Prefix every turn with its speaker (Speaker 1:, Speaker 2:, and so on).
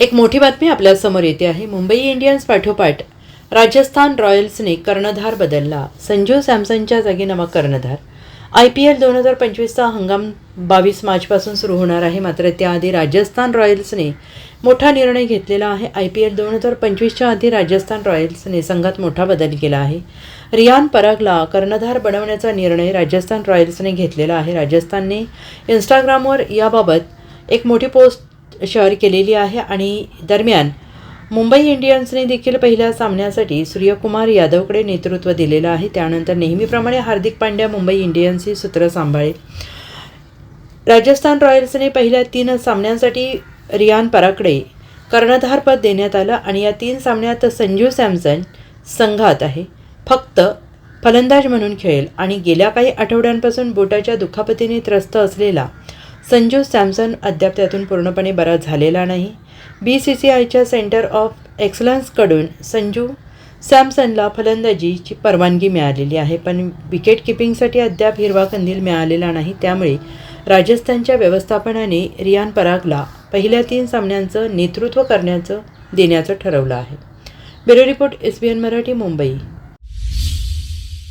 Speaker 1: एक मोठी बातमी आपल्यासमोर येते आहे. मुंबई इंडियन्स पाठोपाठ राजस्थान रॉयल्सने कर्णधार बदलला. संजू सॅमसनच्या जागी नवा कर्णधार. आय पी एल दोन हजार पंचवीसचा हंगाम बावीस मार्चपासून सुरू होणार आहे. मात्र त्याआधी राजस्थान रॉयल्सने मोठा निर्णय घेतलेला आहे. आय पी एल दोन हजार पंचवीसच्या आधी राजस्थान रॉयल्सने संघात मोठा बदल केला आहे. रियान परागला कर्णधार बनवण्याचा निर्णय राजस्थान रॉयल्सने घेतलेला आहे. राजस्थानने इंस्टाग्रामवर याबाबत एक मोठी पोस्ट शेअर केलेली आहे आणि दरम्यान मुंबई इंडियन्सने देखील पहिल्या सामन्यासाठी सूर्यकुमार यादवकडे नेतृत्व दिलेलं आहे. त्यानंतर नेहमीप्रमाणे हार्दिक पांड्या मुंबई इंडियन्सची सूत्र सांभाळेल. राजस्थान रॉयल्सने पहिल्या तीन सामन्यांसाठी रियान पराकडे कर्णधारपद देण्यात आलं आणि या तीन सामन्यात संजू सॅमसन संघात आहे. फक्त फलंदाज म्हणून खेळेल आणि गेल्या काही आठवड्यांपासून बोटाच्या दुखापतीने त्रस्त असलेला संजू सॅमसन अद्याप त्यातून पूर्णपणे बरा झालेला नाही. बी सी सी आयच्या सेंटर ऑफ एक्सलन्सकडून संजू सॅमसनला फलंदाजीची परवानगी मिळालेली आहे पण विकेट किपिंगसाठी अद्याप हिरवा कंदील मिळालेला नाही. त्यामुळे राजस्थानच्या व्यवस्थापनाने रियान परागला पहिल्या तीन सामन्यांचं नेतृत्व करण्याचं देण्याचं ठरवलं आहे. Bureau report S B N Marathi Mumbai.